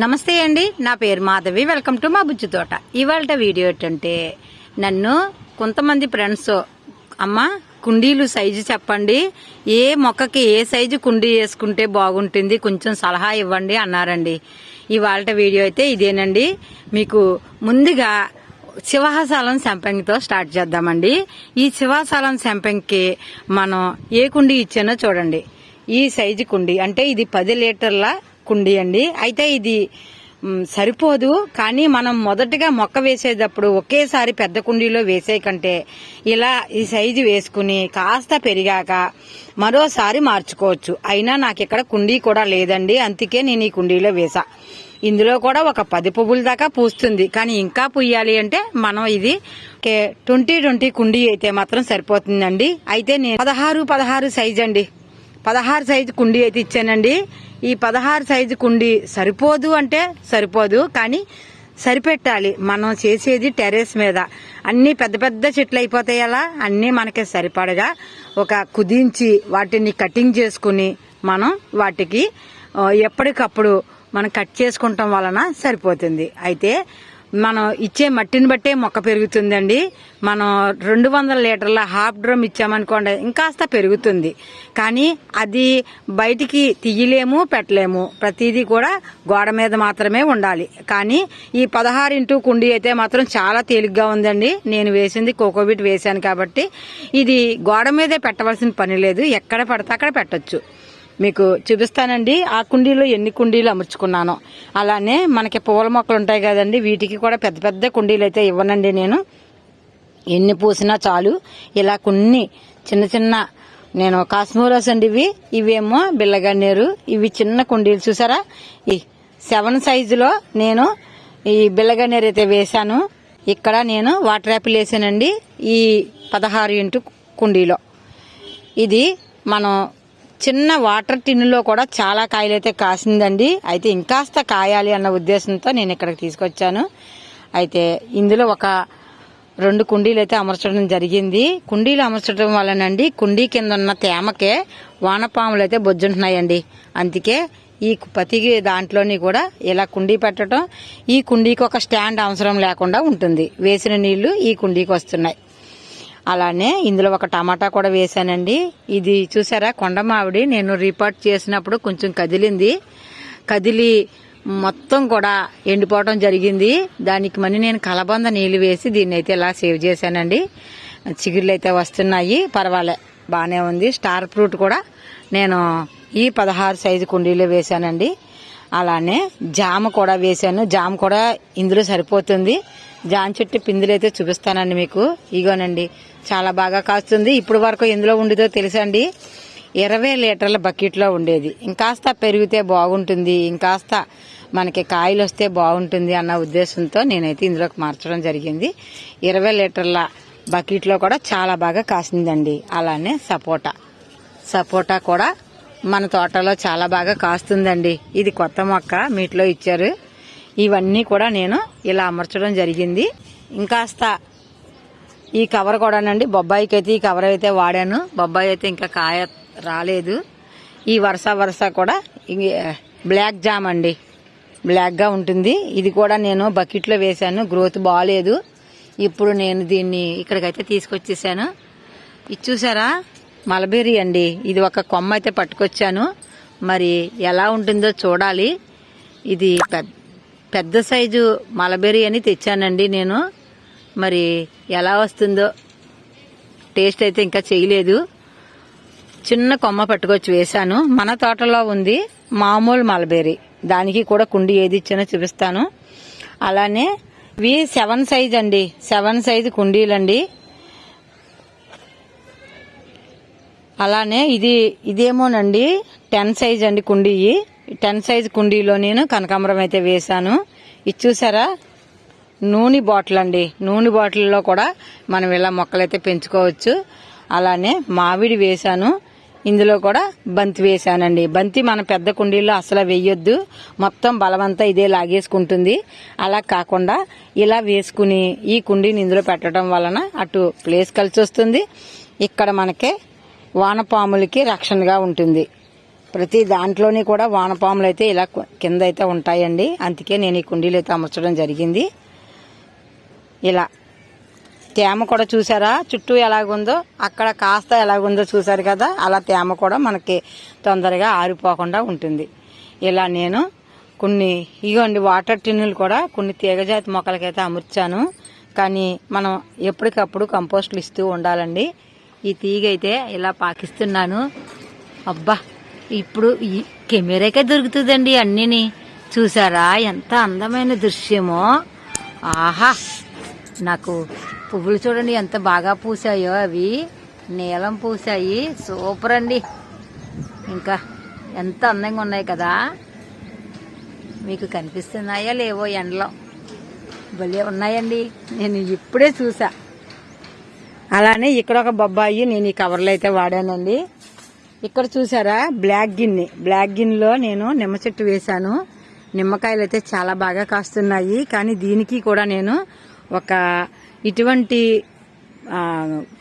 నమస్తే అండి నా పేరు మాధవి వెల్కమ్ టు మా బుజ్జి తోట. ఇవాళ వీడియో ఏంటంటే నన్ను కొంతమంది ఫ్రెండ్స్ అమ్మ కుండీలు సైజు చెప్పండి ఏ మొక్కకి ఏ సైజు కుండీ వేసుకుంటే బాగుంటుంది కొంచెం సలహా ఇవ్వండి అన్నారండి. ఇవాళ వీడియో అయితే ఇదేనండి. మీకు ముందుగా శివాసాలం సంపంగితో స్టార్ట్ చేద్దామండి. ఈ శివాసాలం సంపంగికి మనం ఏ కుండీ ఇచ్చానో చూడండి. ఈ సైజు కుండీ అంటే ఇది పది లీటర్ల కుండీ అండి. అయితే ఇది సరిపోదు. కానీ మనం మొదటగా మొక్క వేసేటప్పుడు ఒకేసారి పెద్ద కుండీలో వేసే కంటే ఇలా ఈ సైజు వేసుకుని కాస్త పెరిగాక మరోసారి మార్చుకోవచ్చు. అయినా నాకు ఇక్కడ కుండీ కూడా లేదండి. అందుకే నేను ఈ కుండీలో వేసా. ఇందులో కూడా ఒక పది పువ్వుల దాకా పూస్తుంది. కానీ ఇంకా పుయ్యాలి అంటే మనం ఇది ట్వంటీ ట్వంటీ కుండీ అయితే మాత్రం సరిపోతుందండి. అయితే నేను పదహారు పదహారు సైజ్ అండి. పదహారు సైజు కుండీ అయితే ఇచ్చానండి. ఈ పదహారు సైజు కుండీ సరిపోదు అంటే సరిపోదు కానీ సరిపెట్టాలి. మనం చేసేది టెర్రస్ మీద. అన్ని పెద్ద పెద్ద చెట్లు అయిపోతాయి అలా అన్నీ మనకి సరిపడగా ఒక కుదించి వాటిని కటింగ్ చేసుకుని మనం వాటికి ఎప్పటికప్పుడు మనం కట్ చేసుకుంటాం వలన సరిపోతుంది. అయితే మనం ఇచ్చే మట్టిని బట్టే మొక్క పెరుగుతుందండి. మనం రెండు వందల లీటర్ల హాఫ్ డ్రమ్ ఇచ్చామనుకోండి ఇంకాస్త పెరుగుతుంది. కానీ అది బయటికి తీయలేము పెట్టలేము. ప్రతిదీ కూడా గోడ మీద మాత్రమే ఉండాలి. కానీ ఈ పదహారు ఇంటూ కుండీ అయితే మాత్రం చాలా తేలిగ్గా ఉందండి. నేను వేసింది కోకోబిట్ వేశాను కాబట్టి. ఇది గోడ మీదే పెట్టవలసిన పని లేదు. ఎక్కడ పడితే అక్కడ పెట్టొచ్చు. మీకు చూపిస్తానండి. ఆ కుండీలో ఎన్ని కుండీలు అమర్చుకున్నాను. అలానే మనకి పూల మొక్కలు ఉంటాయి కదండి. వీటికి కూడా పెద్ద పెద్ద కుండీలు అయితే ఇవ్వనండి నేను. ఎన్ని పూసినా చాలు. ఇలా కొన్ని చిన్న చిన్న నేను కాస్మోరాస్ అండి ఇవి. ఇవేమో బిల్లగన్నేరు ఇవి చిన్న కుండీలు చూసారా? ఈ సెవెన్ సైజులో నేను ఈ బిల్లగన్నేరు అయితే వేశాను. ఇక్కడ నేను వాటర్ యాపిల్ వేసానండి ఈ పదహారు ఇంటూ కుండీలో. ఇది మనం చిన్న వాటర్ టిన్నులో కూడా చాలా కాయలు అయితే కాసిందండి. అయితే ఇంకాస్త కాయాలి అన్న ఉద్దేశంతో నేను ఇక్కడికి తీసుకొచ్చాను. అయితే ఇందులో ఒక రెండు కుండీలు అయితే అమర్చడం జరిగింది. కుండీలు అమర్చడం వల్లనండి కుండీ కింద ఉన్న తేమకే వానపాములు అయితే బొజ్జుంటున్నాయండి. అందుకే ఈ ప్రతి దాంట్లోని కూడా ఇలా కుండీ పెట్టడం ఈ కుండీకి ఒక స్టాండ్ అవసరం లేకుండా ఉంటుంది. వేసిన నీళ్ళు ఈ కుండీకి వస్తున్నాయి. అలానే ఇందులో ఒక టమాటా కూడా వేసానండి ఇది చూసారా? కొండ మామిడి నేను రిపోర్ట్ చేసినప్పుడు కొంచెం కదిలింది. కదిలి మొత్తం కూడా ఎండిపోవడం జరిగింది. దానికి మనీ నేను కలబంద నీళ్ళు వేసి దీన్ని అయితే ఇలా సేవ్ చేశానండి. చిగుళ్ళు అయితే వస్తున్నాయి. పర్వాలే బాగానే ఉంది. స్టార్ ఫ్రూట్ కూడా నేను ఈ పదహారు సైజు కుండీలో వేశానండి. అలానే జామ కూడా వేశాను. జామ కూడా ఇందులో సరిపోతుంది. జామ చెట్టు పిందులు అయితే చూపిస్తానండి మీకు. ఇగోనండి. చాలా బాగా కాస్తుంది. ఇప్పుడు వరకు ఎందులో ఉండిదో తెలుసండి. ఇరవై లీటర్ల బకెట్లో ఉండేది. ఇంకాస్త పెరిగితే బాగుంటుంది. ఇంకాస్త మనకి కాయలు వస్తే బాగుంటుంది అన్న ఉద్దేశంతో నేనైతే ఇందులోకి మార్చడం జరిగింది. ఇరవై లీటర్ల బకెట్లో కూడా చాలా బాగా కాసిందండి. అలానే సపోటా. సపోటా కూడా మన తోటలో చాలా బాగా కాస్తుందండి. ఇది కొత్త మొక్క మీట్లో ఇచ్చారు. ఇవన్నీ కూడా నేను ఇలా అమర్చడం జరిగింది. ఇంకాస్త ఈ కవర్ కూడానండి. బొబ్బాయికి అయితే ఈ కవర్ అయితే వాడాను. బొబ్బాయి అయితే ఇంకా కాయ రాలేదు. ఈ వరుస వరుస కూడా బ్లాక్ జామ్ అండి. బ్లాక్గా ఉంటుంది. ఇది కూడా నేను బకెట్లో వేశాను. గ్రోత్ బాగాలేదు ఇప్పుడు నేను దీన్ని ఇక్కడికైతే తీసుకొచ్చేసాను. ఇది చూసారా? మలబెర్రీ అండి. ఇది ఒక కొమ్మ అయితే పట్టుకొచ్చాను. మరి ఎలా ఉంటుందో చూడాలి. ఇది పెద్ద పెద్ద సైజు మలబెర్రీ అని తెచ్చానండి నేను. మరి ఎలా వస్తుందో. టేస్ట్ అయితే ఇంకా చేయలేదు. చిన్న కొమ్మ పట్టుకొచ్చి వేశాను. మన తోటలో ఉంది మామూలు మలబెర్రీ. దానికి కూడా కుండి ఏది ఇచ్చినా చూపిస్తాను. అలానే ఇవి సెవెన్ సైజ్ అండి. సెవెన్ సైజ్ కుండీలండి. అలానే ఇది ఇదేమోనండి. టెన్ సైజ్ అండి కుండీ టెన్ సైజ్ కుండీలో నేను కనకాంబరం అయితే వేశాను. ఇది చూసారా? నూనె బాటిల్ అండి నూనె బాటిల్లో కూడా మనం ఇలా మొక్కలైతే పెంచుకోవచ్చు. అలానే మామిడి వేశాను. ఇందులో కూడా బంతి వేశానండి. బంతి మన పెద్ద కుండీల్లో అసలు వేయొద్దు. మొత్తం బలమంతా ఇదే లాగేసుకుంటుంది. అలా కాకుండా ఇలా వేసుకుని ఈ కుండీని ఇందులో పెట్టడం వలన అటు ప్లేస్ కలిసి వస్తుంది ఇక్కడ మనకి వానపాములకి రక్షణగా ఉంటుంది. ప్రతి దాంట్లోని కూడా వానపాములు అయితే ఇలా కింద అయితే ఉంటాయండి. అందుకే నేను ఈ కుండీలు అయితే అమర్చడం జరిగింది. ఇలా. తేమ కూడా చూసారా? చుట్టూ ఎలాగుందో? అక్కడ కాస్త ఎలాగుందో చూసారు కదా? అలా తేమ కూడా మనకి తొందరగా ఆరిపోకుండా ఉంటుంది. ఇలా నేను కొన్ని ఇగోండి వాటర్ టిన్నులు కూడా కొన్ని తీగజాతి మొక్కలకైతే అమర్చాను. కానీ మనం ఎప్పటికప్పుడు కంపోస్ట్లు ఇస్తూ ఉండాలండి. ఈ తీగ అయితే ఇలా పాకిస్తున్నాను. అబ్బా! ఇప్పుడు ఈ కెమెరాకే దొరుకుతుందండి అన్నీని. చూసారా? ఎంత అందమైన దృశ్యమో! ఆహా! నాకు. పువ్వులు చూడండి ఎంత బాగా పూసాయో అవి. నీలం పూసాయి. సూపర్ అండి. ఇంకా ఎంత అందంగా ఉన్నాయి కదా. మీకు కనిపిస్తున్నాయా లేవో ఎండలో. భలే ఉన్నాయండి. నేను ఇప్పుడే చూసా. అలానే ఇక్కడ ఒక బొబ్బాయి నేను ఈ కవర్లో అయితే వాడానండి. ఇక్కడ చూసారా? బ్లాక్ గిన్నె. బ్లాక్ గిన్నెలో నేను నిమ్మ చెట్టు వేశాను. నిమ్మకాయలు అయితే చాలా బాగా కాస్తున్నాయి. కానీ దీనికి కూడా నేను ఒక ఇటువంటి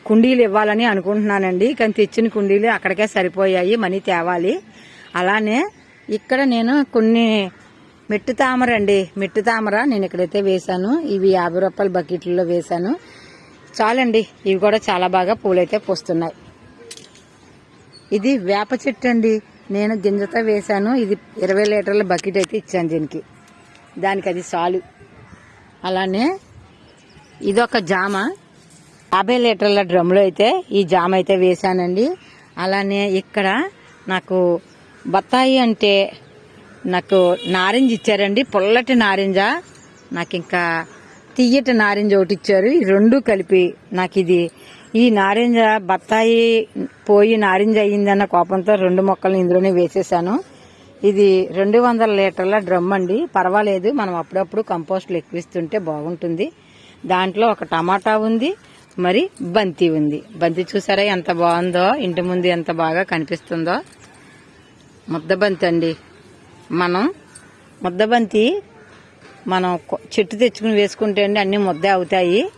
కుండీలు ఇవ్వాలని అనుకుంటున్నానండి. కానీ తెచ్చిన కుండీలు అక్కడికే సరిపోయాయి మనీ తేవాలి. అలానే ఇక్కడ నేను కొన్ని మెట్టు తామర అండి. మెట్టు తామర నేను ఇక్కడైతే వేశాను. ఇవి యాభై రూపాయల బకెట్లలో వేశాను. చాలండి ఇవి కూడా చాలా బాగా పూలైతే పూస్తున్నాయి. ఇది వేప చెట్టు అండి. నేను గింజతో వేశాను. ఇది ఇరవై లీటర్ల బకెట్ అయితే ఇచ్చాను దీనికి. దానికి అది సాలు అలానే ఇదొక జామ. యాభై లీటర్ల డ్రమ్లో అయితే ఈ జామ అయితే వేశానండి. అలానే ఇక్కడ నాకు బత్తాయి అంటే నాకు నారింజ ఇచ్చారండి. పుల్లటి నారింజ. నాకు ఇంకా తియ్యటి నారింజ ఒకటి ఇచ్చారు. ఈ రెండు కలిపి నాకు ఇది ఈ నారింజ బత్తాయి పోయి నారింజ అయ్యిందన్న కోపంతో రెండు మొక్కలు ఇందులోనే వేసేసాను. ఇది రెండు వందల లీటర్ల డ్రమ్ అండి. పర్వాలేదు మనం అప్పుడప్పుడు కంపోస్ట్లు ఎక్కువిస్తుంటే బాగుంటుంది. దాంట్లో ఒక టమాటా ఉంది మరి బంతి ఉంది. బంతి చూసారా ఎంత బాగుందో? ఇంటి ముందు ఎంత బాగా కనిపిస్తుందో? ముద్దబంతి అండి. మనం ముద్దబంతి మనం చెట్టు తెచ్చుకుని వేసుకుంటే అండి అన్ని ముద్దే అవుతాయి.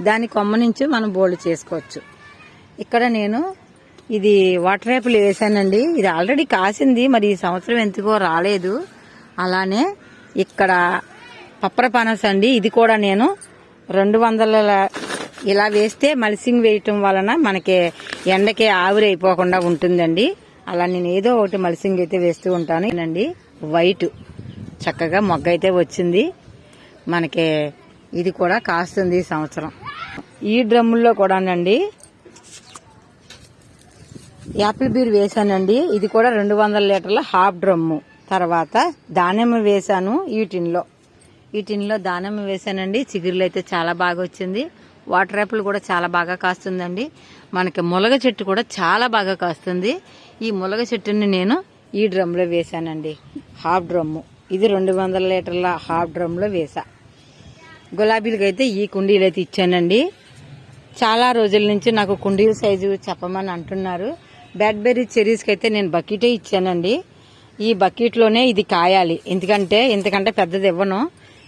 దాని కొమ్మ నుంచి మనం బోల్డ్ చేసుకోవచ్చు. ఇక్కడ నేను ఇది వాటర్ యాపిల్ వేసానండి. ఇది ఆల్రెడీ కాసింది మరి ఈ సంవత్సరం ఎందుకో రాలేదు. అలానే ఇక్కడ పప్పర పనస అండి. ఇది కూడా నేను రెండు వందల ఇలా వేస్తే మల్సింగ్ వేయటం వలన మనకి ఎండకి ఆవిరైపోకుండా ఉంటుందండి. అలా నేను ఏదో ఒకటి మల్సింగ్ అయితే వేస్తూ ఉంటాను. అండి వైట్. చక్కగా మొగ్గ అయితే వచ్చింది. మనకి ఇది కూడా కాస్తుంది ఈ సంవత్సరం. ఈ డ్రమ్ముల్లో కూడానండి యాపిల్ బీర్ వేసానండి ఇది కూడా రెండు వందల లీటర్ల హాఫ్ డ్రమ్ము. తర్వాత దానిమ్మ వేసాను ఈ టిన్లో. ఈ టిన్లో దానిమ్మ వేసానండి చిగురులు అయితే చాలా బాగా వచ్చింది. వాటర్ యాపిల్ కూడా చాలా బాగా కాస్తుందండి. మనకి ములగ చెట్టు కూడా చాలా బాగా కాస్తుంది. ఈ ములగ చెట్టుని నేను ఈ డ్రమ్లో వేశానండి. Half drum. ఇది రెండు వందల లీటర్ల హాఫ్ డ్రమ్లో వేసా గులాబీలకి అయితే ఈ కుండీలు అయితే ఇచ్చానండి. చాలా రోజుల నుంచి నాకు కుండీల సైజు చెప్పమని అంటున్నారు. బ్యాడ్బెర్రీ చెరీస్కి అయితే నేను బకెటే ఇచ్చానండి. ఈ బకెట్లోనే ఇది కాయాలి. ఎందుకంటే ఎందుకంటే పెద్దది ఇవ్వను.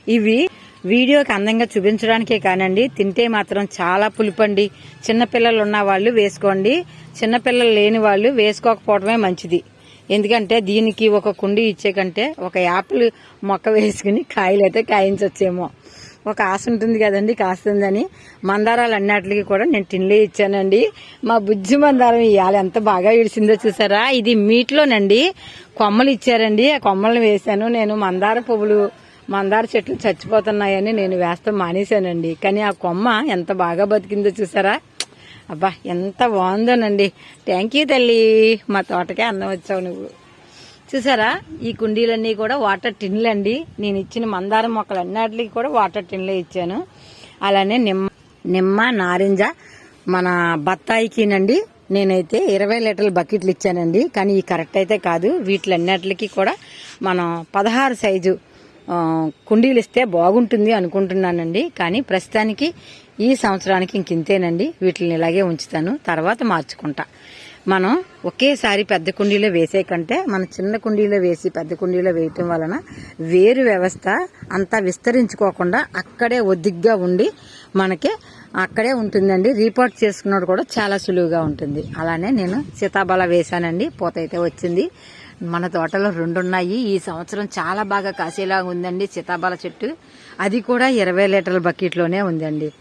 ఇవి వీడియోకి అందంగా చూపించడానికే కానండి. తింటే మాత్రం చాలా పులిపండి. చిన్నపిల్లలు ఉన్న వాళ్ళు వేసుకోండి. చిన్నపిల్లలు లేని వాళ్ళు వేసుకోకపోవడమే మంచిది. ఎందుకంటే దీనికి ఒక కుండి ఇచ్చే కంటే ఒక యాపిల్ మొక్క వేసుకుని కాయలు అయితే కాయించవచ్చేమో ఒక ఆశ ఉంటుంది కదండి కాస్తుందని. మందారాలు అన్నిటికి కూడా నేను టిన్లే ఇచ్చానండి. మా బుజ్జి మందారం ఇవాళ ఎంత బాగా విడిచిందో చూసారా? ఇది మీట్లోనండి. కొమ్మలు ఇచ్చారండి. ఆ కొమ్మలను వేశాను. నేను మందార పువ్వులు మందార చెట్లు చచ్చిపోతున్నాయని నేను వేస్తాం మానేశానండి. కానీ ఆ కొమ్మ ఎంత బాగా బతికిందో చూసారా? అబ్బా ఎంత బాగుందోనండి. థ్యాంక్ యూ తల్లి. మా తోటకే అందం వచ్చావు నువ్వు. చూసారా? ఈ కుండీలన్నీ కూడా వాటర్ టిన్లు అండి. నేను ఇచ్చిన మందార మొక్కలు అన్నిటికి కూడా వాటర్ టిన్లే ఇచ్చాను. అలానే నిమ్మ నిమ్మ నారింజ మన బత్తాయికినండి. నేనైతే ఇరవై లీటర్ల బకెట్లు ఇచ్చానండి. కానీ ఈ కరెక్ట్ అయితే కాదు. వీటిలన్నిటికి కూడా మనం పదహారు సైజు కుండీలు ఇస్తే బాగుంటుంది అనుకుంటున్నానండి. కానీ ప్రస్తుతానికి ఈ సంవత్సరానికి ఇంక ఇంతేనండి. వీటిని ఇలాగే ఉంచుతాను. తర్వాత మార్చుకుంటా. మనం ఒకేసారి పెద్ద కుండీలో వేసే కంటే మనం చిన్న కుండీలో వేసి పెద్ద కుండీలో వేయటం వలన వేరు వ్యవస్థ అంతా విస్తరించుకోకుండా అక్కడే ఒద్దిగ్గా ఉండి మనకి అక్కడే ఉంటుందండి. రీపోర్ట్ చేసుకున్నది కూడా చాలా సులువుగా ఉంటుంది. అలానే నేను సీతాబల వేశానండి. పూత అయితే వచ్చింది. మన తోటలో రెండు ఉన్నాయి ఈ సంవత్సరం చాలా బాగా కాసేలా ఉందండి సీతాబాల చెట్టు. అది కూడా ఇరవై లీటర్ల బకెట్లోనే ఉందండి.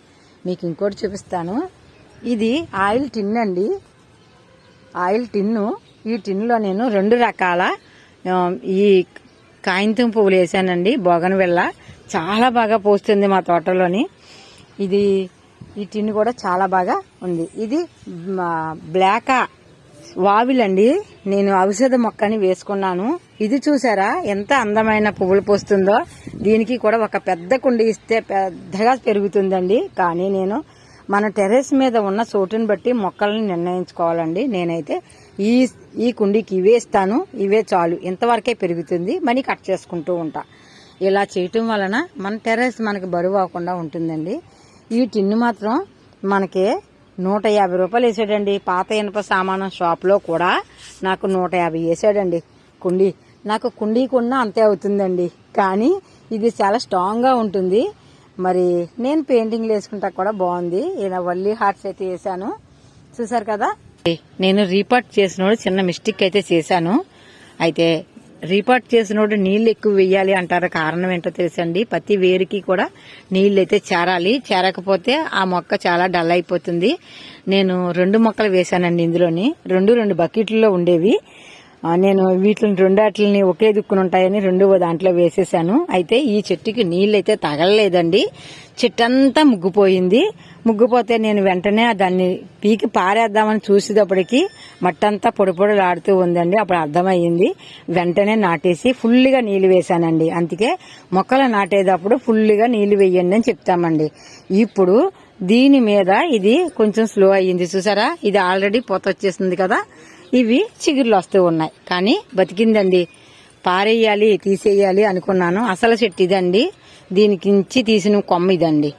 మీకు ఇంకోటి చూపిస్తాను. ఇది ఆయిల్ టిన్ అండి. ఆయిల్ టిన్ను ఈ టిన్లో నేను రెండు రకాల ఈ కాయింతం పువ్వులు వేసానండి బోగన్ వెళ్ళ. చాలా బాగా పోస్తుంది మా తోటలోని. ఇది ఈ టిన్ కూడా చాలా బాగా ఉంది. ఇది మా వావిలండి నేను ఔషధ మొక్కని వేసుకున్నాను. ఇది చూసారా ఎంత అందమైన పువ్వులు పోస్తుందో. దీనికి కూడా ఒక పెద్ద కుండి ఇస్తే పెద్దగా పెరుగుతుందండి. కానీ నేను మన టెర్రస్ మీద ఉన్న చోటుని బట్టి మొక్కలను నిర్ణయించుకోవాలండి. నేనైతే ఈ ఈ కుండీకి ఇవే ఇస్తాను. ఇవే చాలు. ఇంతవరకే పెరుగుతుంది. మనీ కట్ చేసుకుంటూ ఉంటా. ఇలా చేయటం వలన మన టెర్రస్ మనకి బరువు అవ్వకుండా ఉంటుందండి. ఈ టిన్ను మాత్రం మనకి నూట యాభై రూపాయలు వేసాడండి. పాత ఇనప సామాను షాప్లో కూడా నాకు నూట యాభై వేసాడండి. కుండీ. నాకు కుండీ కొన్నా అంతే అవుతుందండి. కానీ ఇది చాలా స్ట్రాంగ్గా ఉంటుంది. మరి నేను పెయింటింగ్లు వేసుకుంటా కూడా బాగుంది. ఇలా వల్లి హార్ట్స్ అయితే వేసాను. చూసారు కదా? నేను రీపార్ట్ చేసిన చిన్న మిస్టేక్ అయితే చేశాను. అయితే రీపార్ట్ చేసినోడు నీళ్ళు ఎక్కువ వెయ్యాలి అంటారు కారణం ఏంటో తెలుసండి. ప్రతి వేరుకి కూడా నీళ్ళు అయితే చేరాలి. చేరకపోతే ఆ మొక్క చాలా డల్ అయిపోతుంది. నేను రెండు మొక్కలు వేశానండి ఇందులోని. రెండు రెండు బకెట్లలో ఉండేవి. నేను వీటిని రెండాటిని ఒకే దిక్కున ఉంటాయని రెండు దాంట్లో వేసేసాను. అయితే ఈ చెట్టుకి నీళ్ళైతే తగలలేదండి. చెట్టంతా ముగ్గుపోయింది. ముగ్గుపోతే నేను వెంటనే దాన్ని పీకి పారేద్దామని చూసేటప్పటికి మట్టంతా పొడిపొడలాడుతూ ఉందండి. అప్పుడు అర్థమయ్యింది. వెంటనే నాటేసి ఫుల్గా నీళ్ళు వేశానండి. అందుకే మొక్కలు నాటేటప్పుడు ఫుల్గా నీళ్ళు వేయండి అని చెప్తామండి. ఇప్పుడు దీని మీద ఇది కొంచెం స్లో అయ్యింది. చూసారా? ఇది ఆల్రెడీ పొత వచ్చేసింది కదా? ఇవి చిగుర్లు వస్తూ ఉన్నాయి. కానీ బతికిందండి. పారేయాలి తీసేయాలి అనుకున్నాను. అసలు చెట్టు ఇదండి. దీనికించి తీసిన కొమ్మ ఇదండి.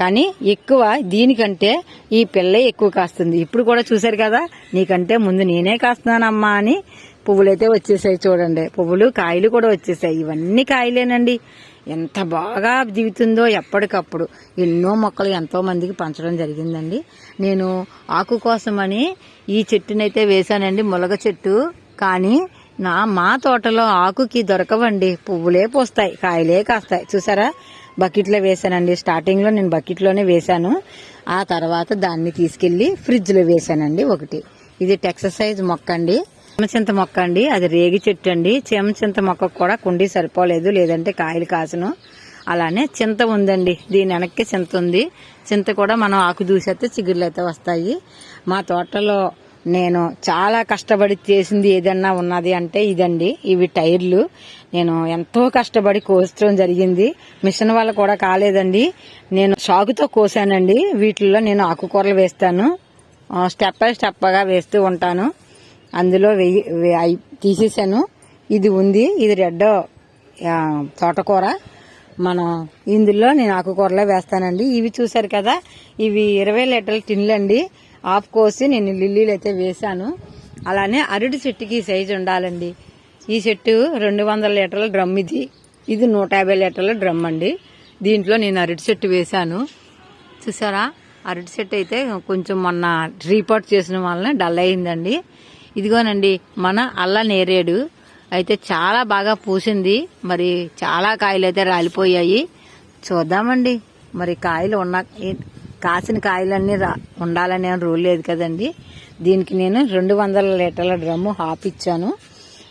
కానీ ఎక్కువ దీనికంటే ఈ పిల్ల ఎక్కువ కాస్తుంది. ఇప్పుడు కూడా చూశారు కదా నీకంటే ముందు నేనే కాస్తున్నానమ్మా అని పువ్వులైతే వచ్చేసాయి చూడండి. పువ్వులు కాయలు కూడా వచ్చేసాయి. ఇవన్నీ కాయలేనండి. ఎంత బాగా దిగుతుందో ఎప్పటికప్పుడు. ఎన్నో మొక్కలు ఎంతో మందికి పంచడం జరిగిందండి. నేను ఆకు కోసమని ఈ చెట్టునైతే వేశానండి ములగ చెట్టు. కానీ నా మా తోటలో ఆకుకి దొరకవండి. పువ్వులే పోస్తాయి కాయలే కాస్తాయి. చూసారా? బకెట్లో వేసానండి స్టార్టింగ్లో నేను బకెట్లోనే వేశాను. ఆ తర్వాత దాన్ని తీసుకెళ్ళి ఫ్రిడ్జ్లో వేశానండి వేసానండి ఒకటి. ఇది టెక్సర్సైజ్ మొక్క అండి చెమచింత మొక్క అండి. అది రేగి చెట్టు అండి. చెమచింత మొక్క కూడా కుండీ సరిపోలేదు. లేదంటే కాయలు కాసను. అలానే చింత ఉందండి. దీని వెనక్కి చింత ఉంది. చింత కూడా మనం ఆకు దూసేస్తే చిగుర్లు అయితే వస్తాయి. మా తోటలో నేను చాలా కష్టపడి చేసింది ఏదన్నా ఉన్నది అంటే ఇదండి. ఇవి టైర్లు. నేను ఎంతో కష్టపడి కోసడం జరిగింది. మిషన్ వల్ల కూడా కాలేదండి. నేను షాకుతో కోసానండి. వీటిల్లో నేను ఆకుకూరలు వేస్తాను. స్టెప్ బై స్టెప్గా వేస్తూ ఉంటాను. అందులో వెయ్యి తీసేసాను ఇది ఉంది ఇది రెడ్ తోటకూర. మనం ఇందులో నేను ఆకుకూరలే వేస్తానండి. ఇవి చూసారు కదా ఇవి ఇరవై లీటర్ల టిన్లండి. ఆఫ్ కోసి నేను లిల్లీలు అయితే వేశాను. అలానే అరటి చెట్టుకి సైజు ఉండాలండి. ఈ చెట్టు రెండు వందల లీటర్ల డ్రమ్ ఇది. ఇది నూట యాభై లీటర్ల డ్రమ్ అండి. దీంట్లో నేను అరటి చెట్టు వేశాను. చూసారా? అరటి చెట్టు అయితే కొంచెం మొన్న రీపోర్ట్ చేసిన వలన డల్ అయిందండి. ఇదిగోనండి మన అల్ల నేరేడు అయితే చాలా బాగా పూసింది. మరి చాలా కాయలు అయితే రాలిపోయాయి. చూద్దామండి. మరి కాయలు ఉన్న కాసిన కాయలన్నీ రా ఉండాలని రూల్ లేదు కదండి. దీనికి నేను రెండు వందల లీటర్ల డ్రమ్ము హాఫ్ ఇచ్చాను.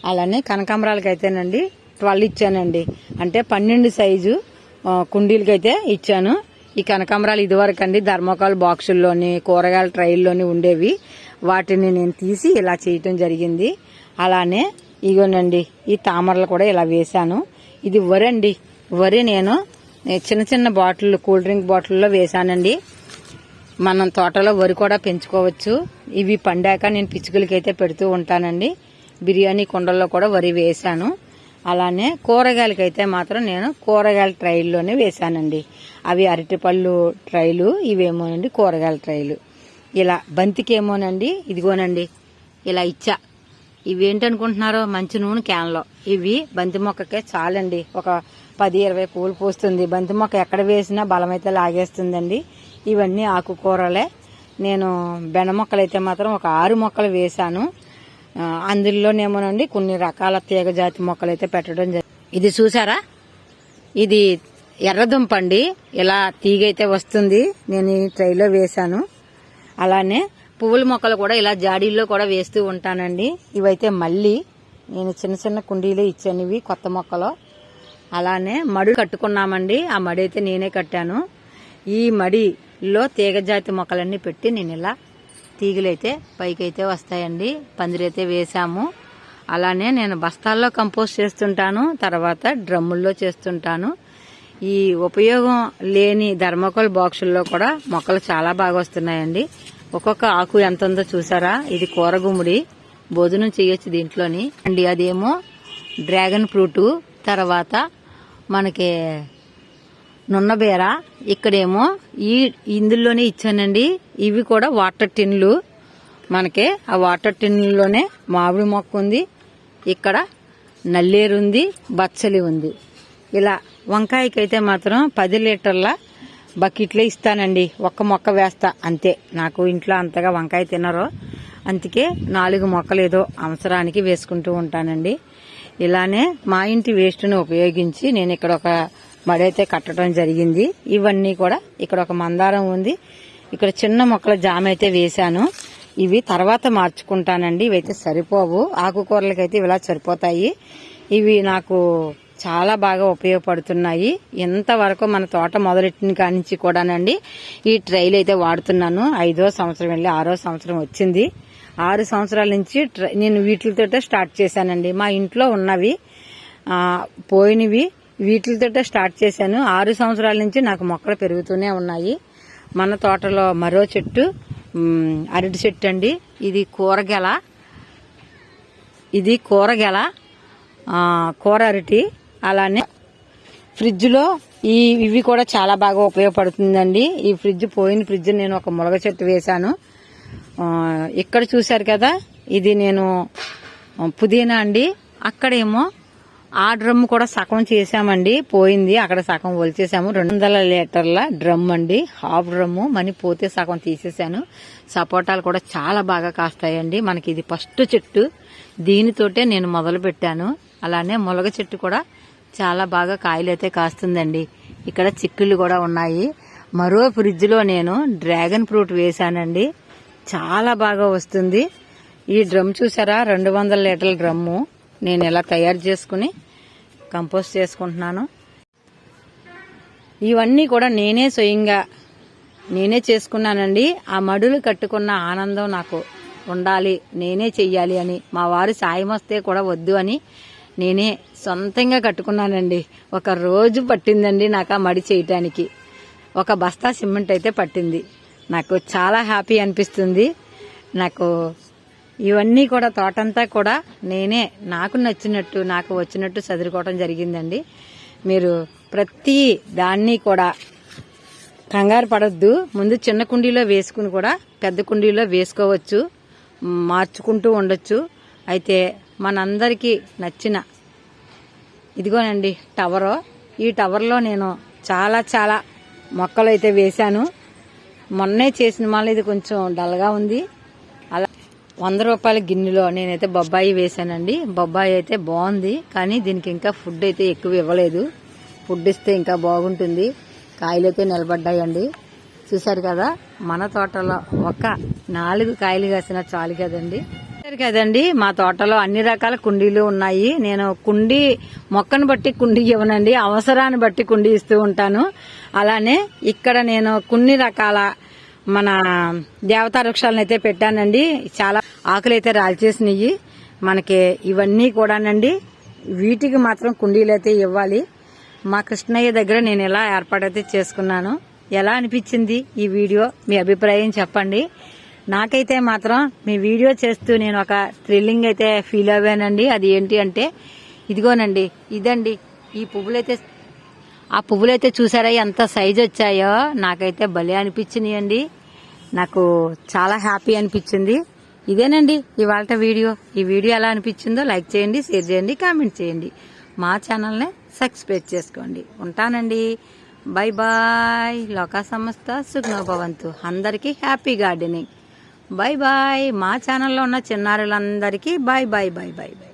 అలానే కనకాంబరాలకి అయితేనండి ట్వెల్వ్ ఇచ్చానండి. అంటే పన్నెండు సైజు కుండీలకైతే ఇచ్చాను. ఈ కనకాంబరాలు ఇదివరకు అండి ధర్మకాల్ బాక్సుల్లోని కూరగాయల ట్రైల్లోని ఉండేవి. వాటిని నేను తీసి ఇలా చేయటం జరిగింది. అలానే ఇగోనండి ఈ తామరలు కూడా ఇలా వేశాను. ఇది వరి అండి వరి నేను చిన్న చిన్న బాటిల్ కూల్ డ్రింక్ బాటిల్లో వేశానండి. మనం తోటలో వరి కూడా పెంచుకోవచ్చు. ఇవి పండాక నేను పిచ్చుకలకైతే పెడుతూ ఉంటానండి. బిర్యానీ కుండల్లో కూడా వరి వేశాను. అలానే కూరగాయలకైతే మాత్రం నేను కూరగాయల ట్రైల్లోనే వేశానండి. అవి అరటిపళ్ళు ట్రైలు ఇవేమోనండి కూరగాయల ట్రైలు. ఇలా బంతికేమోనండి? ఇదిగోనండి. ఇలా ఇచ్చా. ఇవేంటనుకుంటున్నారో మంచి నూనె క్యాన్లో. ఇవి బంతి మొక్కకే చాలండి. ఒక పది ఇరవై పూలు పూస్తుంది. బంతి మొక్క ఎక్కడ వేసినా బలమైతే లాగేస్తుందండి. ఇవన్నీ ఆకుకూరలే. నేను బెండ మొక్కలైతే మాత్రం ఒక ఆరు మొక్కలు వేశాను. అందులోనేమోనండి కొన్ని రకాల తీగ జాతి మొక్కలు అయితే పెట్టడం జరిగింది ఇది చూసారా? ఇది ఎర్రదుంప అండి. ఇలా తీగైతే వస్తుంది. నేను ఈ ట్రైలో వేశాను. అలానే పువ్వుల మొక్కలు కూడా ఇలా జాడీల్లో కూడా వేస్తూ ఉంటానండి. ఇవైతే మళ్ళీ నేను చిన్న చిన్న కుండీలు ఇచ్చాను ఇవి కొత్త మొక్కలు. అలానే మడి కట్టుకున్నామండి. ఆ మడి అయితే నేనే కట్టాను. ఈ మడిలో తీగజాతి మొక్కలన్నీ పెట్టి నేను ఇలా తీగలైతే పైకైతే వస్తాయండి. పందిరైతే వేసాము అలానే నేను బస్తాల్లో కంపోస్ట్ చేస్తుంటాను. తర్వాత డ్రమ్ముల్లో చేస్తుంటాను. ఈ ఉపయోగం లేని ధర్మకోల్ బాక్సుల్లో కూడా మొక్కలు చాలా బాగా వస్తున్నాయండి. ఒక్కొక్క ఆకు ఎంత ఉందో చూసారా? ఇది కూరగుమ్మడి. భోజనం చేయొచ్చు దీంట్లోని. అండి అదేమో డ్రాగన్ ఫ్రూట్. తర్వాత మనకి నున్నబేర ఇక్కడేమో ఈ ఇందులోనే ఇచ్చానండి. ఇవి కూడా వాటర్ టిన్లు. మనకి ఆ వాటర్ టిన్లోనే మామిడి మొక్క ఉంది. ఇక్కడ నల్లేరు ఉంది బచ్చలి ఉంది. ఇలా వంకాయకైతే మాత్రం పది లీటర్ల బకెట్లే ఇస్తానండి. ఒక్క మొక్క వేస్తా. అంతే. నాకు ఇంట్లో అంతగా వంకాయ తినరు. అందుకే నాలుగు మొక్కలు ఏదో అవసరానికి వేసుకుంటూ ఉంటానండి. ఇలానే మా ఇంటి వేస్ట్ను ఉపయోగించి నేను ఇక్కడ ఒక మడైతే అయితే కట్టడం జరిగింది. ఇవన్నీ కూడా ఇక్కడ ఒక మందారం ఉంది. ఇక్కడ చిన్న మొక్కల జామ అయితే వేశాను. ఇవి తర్వాత మార్చుకుంటానండి. ఇవైతే సరిపోవు. ఆకుకూరలకైతే ఇలా సరిపోతాయి. ఇవి నాకు చాలా బాగా ఉపయోగపడుతున్నాయి. ఎంతవరకు మన తోట మొదలెట్టిన కానించి కూడానండి ఈ ట్రైల్ అయితే వాడుతున్నాను. ఐదో సంవత్సరం వెళ్ళి ఆరో సంవత్సరం వచ్చింది. ఆరు సంవత్సరాల నుంచి ట్రై- నేను వీటితోటే స్టార్ట్ చేశానండి. మా ఇంట్లో ఉన్నవి పోయినవి వీటితోటే స్టార్ట్ చేశాను. ఆరు సంవత్సరాల నుంచి నాకు మొక్కలు పెరుగుతూనే ఉన్నాయి. మన తోటలో మరో చెట్టు అరటి చెట్టు అండి. ఇది కూరగెల ఇది కూరగెల కూర అరటి. అలానే ఫ్రిడ్జ్లో ఈ ఇవి కూడా చాలా బాగా ఉపయోగపడుతుందండి. ఈ ఫ్రిడ్జ్ పోయిన ఫ్రిడ్జ్ నేను ఒక ములగ చెట్టు వేశాను. ఇక్కడ చూశారు కదా ఇది నేను పుదీనా అండి. అక్కడేమో ఆ డ్రమ్ కూడా సగం చేశామండి పోయింది. అక్కడ సగం వలిచేసాము రెండు వందల లీటర్ల డ్రమ్ అండి. హాఫ్ డ్రమ్ము మనీ పోతే సగం తీసేశాను సపోటాలు కూడా చాలా బాగా కాస్తాయండి. మనకి ఇది ఫస్ట్ చెట్టు. దీనితోటే నేను మొదలు పెట్టాను అలానే ములగ చెట్టు కూడా చాలా బాగా కాయలు అయితే కాస్తుందండి. ఇక్కడ చిక్కుళ్ళు కూడా ఉన్నాయి. మరో ఫ్రిడ్జ్లో నేను డ్రాగన్ ఫ్రూట్ వేశానండి. చాలా బాగా వస్తుంది. ఈ డ్రమ్ చూసారా? రెండు వందల లీటర్ల డ్రమ్ము. నేను ఇలా తయారు చేసుకుని కంపోస్ట్ చేసుకుంటున్నాను. ఇవన్నీ కూడా నేనే స్వయంగా నేనే చేసుకున్నానండి. ఆ మడులు కట్టుకున్న ఆనందం నాకు ఉండాలి. నేనే చెయ్యాలి అని. మా వారు సాయం వస్తే కూడా వద్దు అని నేనే సొంతంగా కట్టుకున్నానండి. ఒక రోజు పట్టిందండి నాకు ఆ మడి చేయటానికి. ఒక బస్తా సిమెంట్ అయితే పట్టింది. నాకు చాలా హ్యాపీ అనిపిస్తుంది. నాకు ఇవన్నీ కూడా తోటంతా కూడా నేనే నాకు నచ్చినట్టు నాకు వచ్చినట్టు చదువుకోవడం జరిగిందండి. మీరు ప్రతి దాన్ని కూడా కంగారు పడద్దు. ముందు చిన్న కుండీలో వేసుకుని కూడా పెద్ద కుండీలో వేసుకోవచ్చు. మార్చుకుంటూ ఉండొచ్చు. అయితే మనందరికీ నచ్చిన. ఇదిగోనండి టవరు. ఈ టవర్లో నేను చాలా చాలా మొక్కలు అయితే వేశాను. మొన్నే చేసిన మళ్ళీ ఇది కొంచెం డల్గా ఉంది. అలా వంద రూపాయల గిన్నెలో నేనైతే బొబ్బాయి వేశానండి. బొబ్బాయి అయితే బాగుంది కానీ దీనికి ఇంకా ఫుడ్ అయితే ఎక్కువ ఇవ్వలేదు. ఫుడ్ ఇస్తే ఇంకా బాగుంటుంది. కాయలు అయితే నిలబడ్డాయండి. చూశారు కదా మన తోటలో ఒక నాలుగు కాయలు కాసిన చాలు కదండి. చూశారు కదండి మా తోటలో అన్ని రకాల కుండీలు ఉన్నాయి. నేను కుండీ మొక్కను బట్టి కుండీ ఇవ్వనండి అవసరాన్ని బట్టి కుండీ ఇస్తూ ఉంటాను. అలానే ఇక్కడ నేను కొన్ని రకాల మన దేవతా వృక్షాలను అయితే పెట్టానండి. చాలా ఆకులు అయితే రాల్చేసినవి మనకి ఇవన్నీ కూడానండి. వీటికి మాత్రం కుండీలు అయితే ఇవ్వాలి. మా కృష్ణయ్య దగ్గర నేను ఎలా ఏర్పాటైతే చేసుకున్నాను. ఎలా అనిపించింది ఈ వీడియో? మీ అభిప్రాయం చెప్పండి. నాకైతే మాత్రం మీ వీడియో చేస్తూ నేను ఒక థ్రిల్లింగ్ అయితే ఫీల్ అవ్వానండి. అది ఏంటి అంటే ఇదిగోనండి ఇదండి. ఈ పువ్వులైతే ఆ పువ్వులైతే చూసారా ఎంత సైజ్ వచ్చాయో? నాకైతే భలే అనిపించినాయండి. నాకు చాలా హ్యాపీ అనిపించింది. ఇదేనండి ఇవాళ వీడియో. ఈ వీడియో ఎలా అనిపించిందో లైక్ చేయండి షేర్ చేయండి కామెంట్ చేయండి. మా ఛానల్ని సబ్స్క్రైబ్ చేసుకోండి. ఉంటానండి. బాయ్ బాయ్ లోకా సంస్థ సుగ్నోభవంతు అందరికీ హ్యాపీ గార్డెనింగ్ బాయ్ బాయ్ మా ఛానల్లో ఉన్న చిన్నారులందరికీ bye bye bye bye bye